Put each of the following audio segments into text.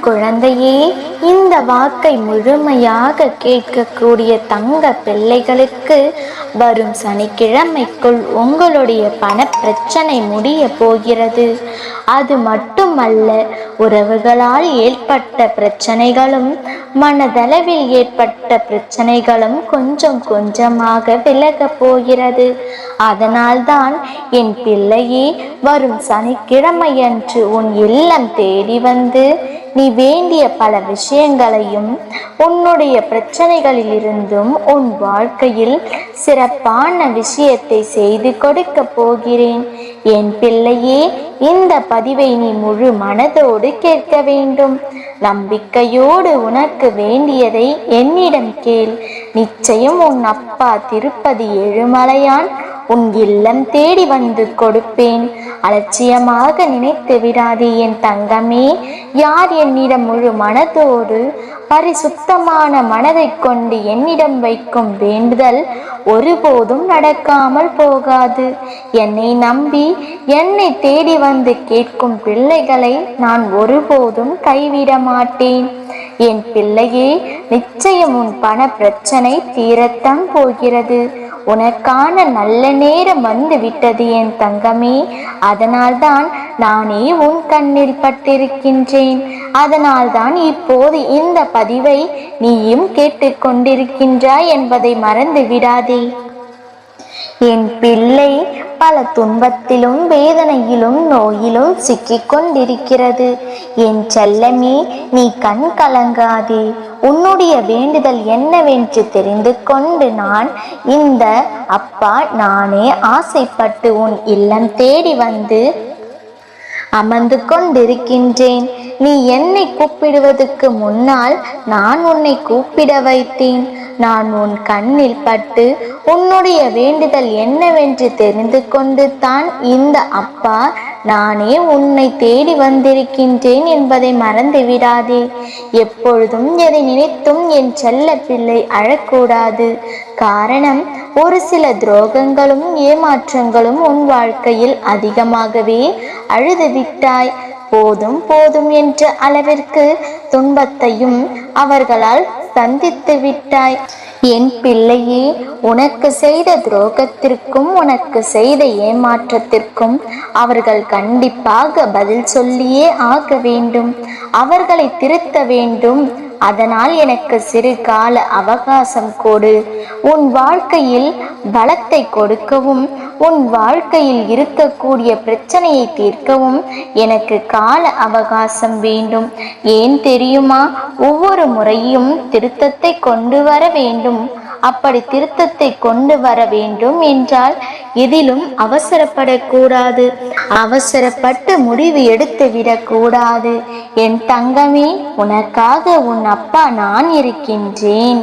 குழந்தையே இந்த வாக்கை முழுமையாக கேட்கக்கூடிய தங்க பிள்ளைகளுக்கு வரும் சனிக்கிழமைக்குள் உங்களுடைய பண பிரச்சனை முடிய போகிறது. அது மட்டுமல்ல உறவுகளால் ஏற்பட்ட பிரச்சனைகளும் மனதளவில் ஏற்பட்ட பிரச்சனைகளும் கொஞ்சம் கொஞ்சமாக விலகப் போகிறது. அதனால்தான் என் பிள்ளையே வரும் சனிக்கிழமையன்று உன் இல்லம் தேடி வந்து நீ வேண்டிய பல விஷயங்களையும் உன்னுடைய பிரச்சனைகளிலிருந்தும் உன் வாழ்க்கையில் சிறப்பான விஷயத்தை செய்து கொடுக்க போகிறேன். என் பிள்ளையே இந்த பதிவை நீ முழு மனதோடு கேட்க வேண்டும். நம்பிக்கையோடு உனக்கு வேண்டியதை என்னிடம் கேள். நிச்சயம் உன் அப்பா திருப்பதி ஏழுமலையான் உன் இல்லம் தேடி வந்து கொடுப்பேன். அலட்சியமாக நினைத்து விடாது என் தங்கமே. யார் என்னிடம் முழு மனதோடு பரிசுத்தமான மனதை கொண்டு என்னிடம் வைக்கும் வேண்டுதல் ஒருபோதும் நடக்காமல் போகாது. என்னை நம்பி என்னை தேடி வந்து கேட்கும் பிள்ளைகளை நான் ஒருபோதும் கைவிட மாட்டேன். என் பிள்ளையே நிச்சயம் உன் பண பிரச்சனை தீரத்தான் போகிறது. உனக்கான நல்ல நேரம் வந்து விட்டது என் தங்கமே. அதனால்தான் நானே உன் கண்ணில் பட்டிருக்கின்றேன். அதனால்தான் இப்போது இந்த பதிவை நீயும் கேட்டுக்கொண்டிருக்கின்றாய் என்பதை மறந்து விடாதே. என் பிள்ளை பல துன்பத்திலும் வேதனையிலும் நோயிலும் சிக்கிக் கொண்டிருக்கிறது என் செல்லமே நீ கண் கலங்காதே. உன்னுடைய வேண்டுதல் என்னவென்று தெரிந்து கொண்டு நான் இந்த அப்பா நானே ஆசைப்பட்டு உன் இல்லம் தேடி வந்து அமர்ந்து கொண்டிருக்கின்றேன். நீ என்னை கூப்பிடுவதற்கு முன்னால் நான் உன்னை கூப்பிட வைத்தேன். நான் உன் கண்ணில் பட்டு உன்னுடைய வேண்டுதல் என்னவென்று தெரிந்து கொண்டு தான் இந்த அப்பா நானே உன்னை தேடி வந்திருக்கின்றேன் என்பதை மறந்து விடாதே எப்பொழுதும் எதை நினைத்தும் என் செல்ல பிள்ளை அழக்கூடாது. காரணம் ஒரு சில துரோகங்களும் ஏமாற்றங்களும் உன் வாழ்க்கையில் அதிகமாகவே அழுது விட்டாய் போதும் போதும் என்ற அளவிற்கு துன்பத்தையும் அவர்களால் சந்தித்து விட்டாய். என் பிள்ளையே உனக்கு செய்த துரோகத்திற்கும் உனக்கு செய்த ஏமாற்றத்திற்கும் அவர்கள் கண்டிப்பாக பதில் சொல்லியே ஆக வேண்டும். அவர்களை திருத்த வேண்டும். அதனால் எனக்கு சிறு கால அவகாசம் கொடு. உன் வாழ்க்கையில் பலத்தை கொடுக்கவும் உன் வாழ்க்கையில் இருக்கக்கூடிய பிரச்சனையை தீர்க்கவும் எனக்கு கால அவகாசம் வேண்டும். ஏன் தெரியுமா? ஒவ்வொரு முறையும் திருத்தத்தை கொண்டு வர வேண்டும். அப்படி திருத்தத்தை கொண்டு வர வேண்டும் என்றால் எதிலும் அவசரப்படக்கூடாது. அவசரப்பட்டு முடிவு எடுத்து விடக்கூடாது. என் தங்கமே உனக்காக உன் அப்பா நான் இருக்கின்றேன்.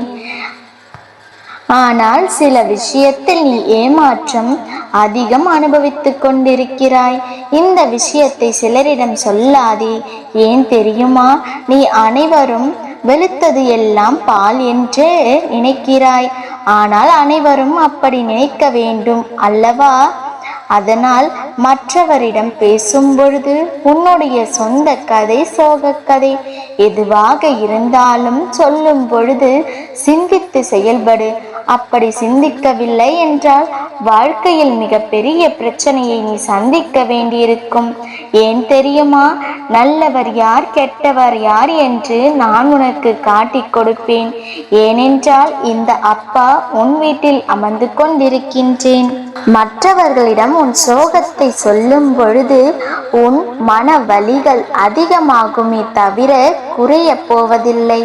ஆனால் சில விஷயத்தில் நீ ஏமாற்றம் அதிகம் அனுபவித்துக் கொண்டிருக்கிறாய். இந்த விஷயத்தை சிலரிடம் சொல்லாதே. ஏன் தெரியுமா? நீ அனைவரும் வெளுத்தது எல்லாம் பால் என்று நினைக்கிறாய். ஆனால் அனைவரும் அப்படி நினைக்க வேண்டும் அல்லவா? அதனால் மற்றவரிடம் பேசும் பொழுது உன்னுடைய சொந்த கதை சோகக்கதை எதுவாக இருந்தாலும் சொல்லும் பொழுது சிந்தித்து செயல்படு. அப்படி சிந்திக்கவில்லை என்றால் வாழ்க்கையில் மிகப்பெரிய பிரச்சனையை நீ சந்திக்க வேண்டியிருக்கும். ஏன் தெரியுமா? நல்லவர் யார் கெட்டவர் யார் என்று நான் உனக்கு காட்டிக் கொடுப்பேன். ஏனென்றால் இந்த அப்பா உன் வீட்டில் அமர்ந்து கொண்டிருக்கின்றேன். மற்றவர்களிடம் உன் சோகத்தை சொல்லும் பொழுது உன் மன வலிகள் அதிகமாகுமே தவிர குறைய போவதில்லை.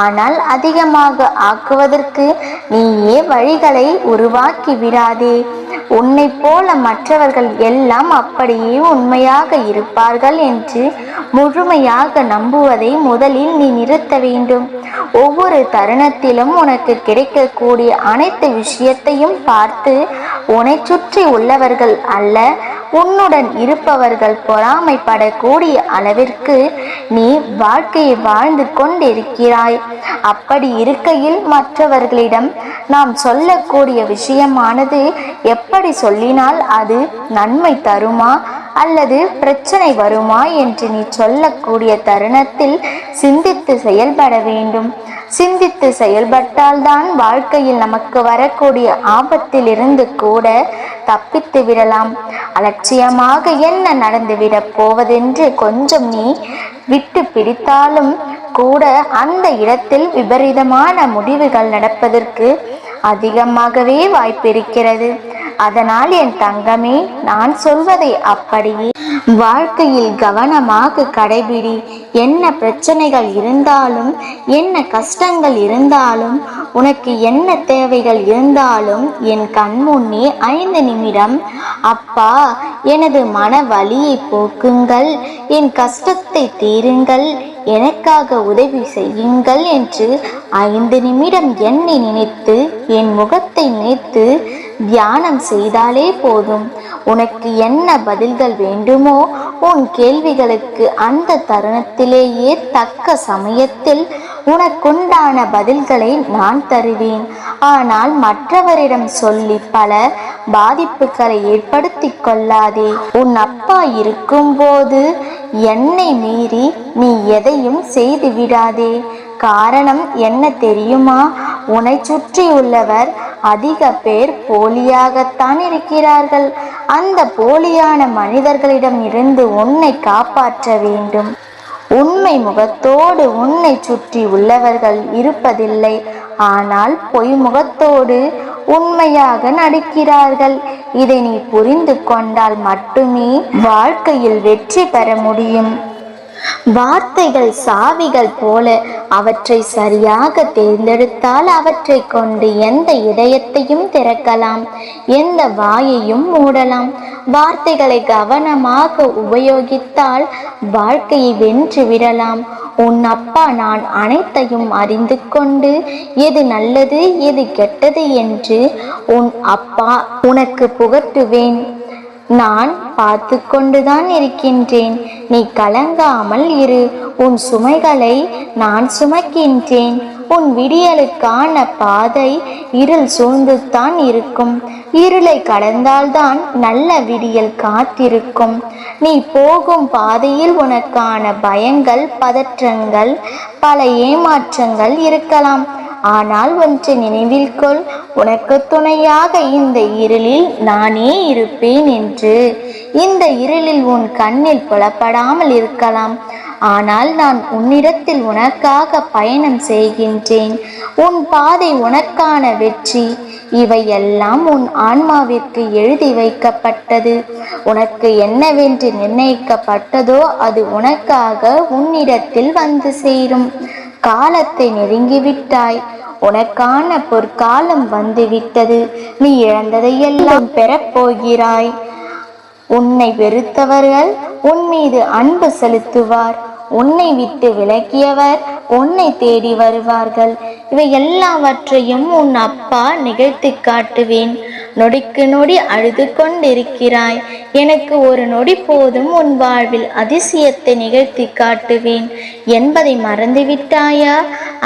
ஆனால் அதிகமாக ஆக்குவதற்கு நீயே வழிகளை உருவாக்கி விடாதே. உன்னை போல மற்றவர்கள் எல்லாம் அப்படியே உண்மையாக இருப்பார்கள் என்று முழுமையாக நம்புவதை முதலில் நீ நிறுத்த வேண்டும். ஒவ்வொரு தருணத்திலும் உனக்கு கிடைக்கக்கூடிய அனைத்து விஷயத்தையும் பார்த்து உன்னை சுற்றி உள்ளவர்கள் அல்ல உன்னுடன் இருப்பவர்கள் பொறாமைப்படக்கூடிய அளவிற்கு நீ வாழ்க்கையை வாழ்ந்து கொண்டிருக்கிறாய். அப்படி இருக்கையில் மற்றவர்களிடம் நாம் சொல்லக்கூடிய விஷயமானது எப்படி சொல்லினால் அது நன்மை தருமா அல்லது பிரச்சனை வருமா என்று நீ சொல்லக்கூடிய தருணத்தில் சிந்தித்து செயல்பட வேண்டும். சிந்தித்து செயல்பட்டால்தான் வாழ்க்கையில் நமக்கு வரக்கூடிய ஆபத்தில் இருந்து கூட தப்பித்து விடலாம். அலட்சியமாக என்ன நடந்துவிடப் போவதென்று கொஞ்சம் நீ விட்டு பிடித்தாலும் கூட அந்த இடத்தில் விபரீதமான முடிவுகள் நடப்பதற்கு அதிகமாகவே வாய்ப்பிருக்கிறது. அதனால் என் தங்கமே நான் சொல்வதை அப்படியே. வாழ்க்கையில் கவனமாக கடைபிடி. என்ன பிரச்சனைகள் இருந்தாலும் என்ன கஷ்டங்கள் இருந்தாலும் உனக்கு என்ன தேவைகள் இருந்தாலும் என் கண்முன்னே ஐந்து நிமிடம். அப்பா எனது மன வலியை போக்குங்கள். என் கஷ்டத்தை தீருங்கள். எனக்காக உதவி செய்யுங்கள் என்று ஐந்து நிமிடம் என்னை நினைத்து என் முகத்தை நினைத்து தியானம் செய்தாலே போதும். உனக்கு என்ன பதில்கள் வேண்டுமோ உன் கேள்விகளுக்கு அந்த தருணத்திலேயே தக்க சமயத்தில் உனக்குண்டான பதில்களை நான் தருவேன். ஆனால் மற்றவரிடம் சொல்லி பல பாதிப்புகளை ஏற்படுத்தி கொள்ளாதே. உன் அப்பா இருக்கும்போது என்னை மீறி நீ எதையும் செய்து விடாதே காரணம் என்ன தெரியுமா? உன்னை சுற்றியுள்ளவர் அதிக பேர் போலியாகத்தான் இருக்கிறார்கள். அந்த போலியான மனிதர்களிடம் இருந்து உன்னை காப்பாற்ற வேண்டும். உண்மை முகத்தோடு உன்னை சுற்றி உள்ளவர்கள் இருப்பதில்லை. ஆனால் பொய் முகத்தோடு உண்மையாக நடிக்கிறார்கள். இதை நீ புரிந்து கொண்டால் மட்டுமே வாழ்க்கையில் வெற்றி பெற முடியும். வார்த்தைகள் சாவிகள் போல அவற்றை சரியாக தேர்ந்தெடுத்தால் அவற்றை கொண்டு எந்த இதயத்தையும் திறக்கலாம் எந்த வாயையும் மூடலாம். வார்த்தைகளை கவனமாக உபயோகித்தால் வாழ்க்கையை வென்று விடலாம். உன் அப்பா நான் அனைத்தையும் அறிந்து கொண்டு எது நல்லது எது கெட்டது என்று உன் அப்பா உனக்கு புகட்டுவேன். நான் பார்த்து கொண்டுதான் இருக்கின்றேன். நீ கலங்காமல் இரு. உன் சுமைகளை நான் சுமக்கின்றேன். உன் விடியலுக்கான பாதை இருள் சூழ்ந்துத்தான் இருக்கும். இருளை கடந்தால்தான் நல்ல விடியல் காத்திருக்கும். நீ போகும் பாதையில் உனக்கான பயங்கள் பதற்றங்கள் பல ஏமாற்றங்கள் இருக்கலாம். ஆனால் ஒன்று நினைவில் கொள் உனக்கு துணையாக இந்த இருளில் நானே இருப்பேன் என்று. இந்த இருளில் உன் கண்ணில் புலப்படாமல் இருக்கலாம். ஆனால் நான் உன்னிடத்தில் உனக்காக பயணம் செய்கின்றேன். உன் பாதை உனக்கான வெற்றி. இவையெல்லாம் உன் ஆன்மாவிற்கு எழுதி வைக்கப்பட்டது. உனக்கு என்னவென்று நிர்ணயிக்கப்பட்டதோ அது உனக்காக உன்னிடத்தில் வந்து சேரும். காலத்தை நெருங்கிவிட்டாய். உனக்கான பொற்காலம் வந்துவிட்டது. நீ இழந்ததையெல்லாம் பெறப்போகிறாய். உன்னை வெறுத்தவர்கள் உன் மீது அன்பு செலுத்துவார். உன்னை விட்டு விலக்கியவர் உன்னை தேடி வருவார்கள். இவை எல்லாவற்றையும் உன் அப்பா நிகழ்த்தி காட்டுவேன். நொடிக்கு நொடி அழுது கொண்டிருக்கிறாய். எனக்கு ஒரு நொடி போதும் உன் வாழ்வில் அதிசயத்தை நிகழ்த்தி காட்டுவேன். என்பதை மறந்துவிட்டாயா?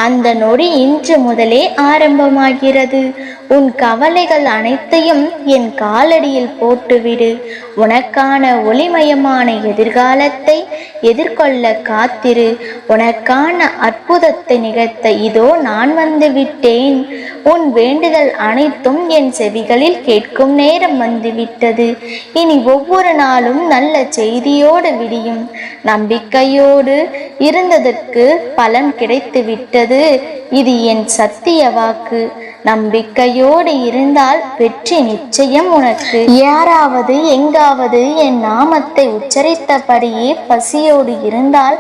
அந்த நொடி இன்று முதலே ஆரம்பமாகிறது. உன் கவலைகள் அனைத்தையும் என் காலடியில் போட்டுவிடு. உனக்கான ஒளிமயமான எதிர்காலத்தை எதிர்கொள்ள காத்திரு. உனக்கான அற்புதத்தை நிகழ்த்த இதோ நான் வந்து விட்டேன். உன் வேண்டுதல் அனைத்தும் என் செவிகளில் கேட்கும் நேரம் வந்துவிட்டது இனி ஒவ்வொரு நாளும் நல்ல செய்தியோடு விடியும். நம்பிக்கையோடு இருந்ததற்கு பலன் கிடைத்து விட்டது இது என் சத்திய வாக்கு. நம்பிக்கையோடு இருந்தால் வெற்றி நிச்சயம் உனக்கு. யாராவது எங்காவது என் நாமத்தை உச்சரித்தபடியே பசியோடு இருந்தால்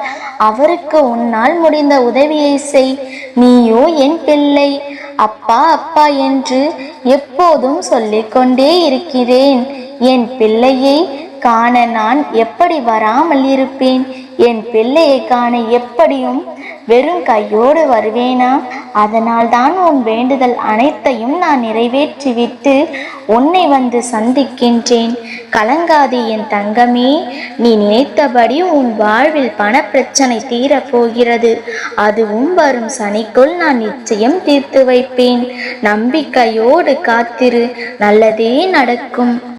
அவருக்கு உன்னால் முடிந்த உதவியை செய். நீயோ என் பிள்ளை. அப்பா அப்பா என்று எப்போதும் சொல்லிக்கொண்டே இருக்கிறேன். என் பிள்ளையை காண நான் எப்படி வராமல் இருப்பேன்? என் பிள்ளையை காண எப்படியும் வெறும் கையோடு வருவேனா? அதனால் தான் உன் வேண்டுதல் அனைத்தையும் நான் நிறைவேற்றிவிட்டு உன்னை வந்து சந்திக்கின்றேன். கலங்காதே என் தங்கமே நீ நினைத்தபடி உன் வாழ்வில் பணப்பிரச்சனை தீரப்போகிறது. அதுவும் வரும் சனிக்குள் நான் நிச்சயம் தீர்த்து வைப்பேன். நம்பிக்கையோடு காத்திரு நல்லதே நடக்கும்.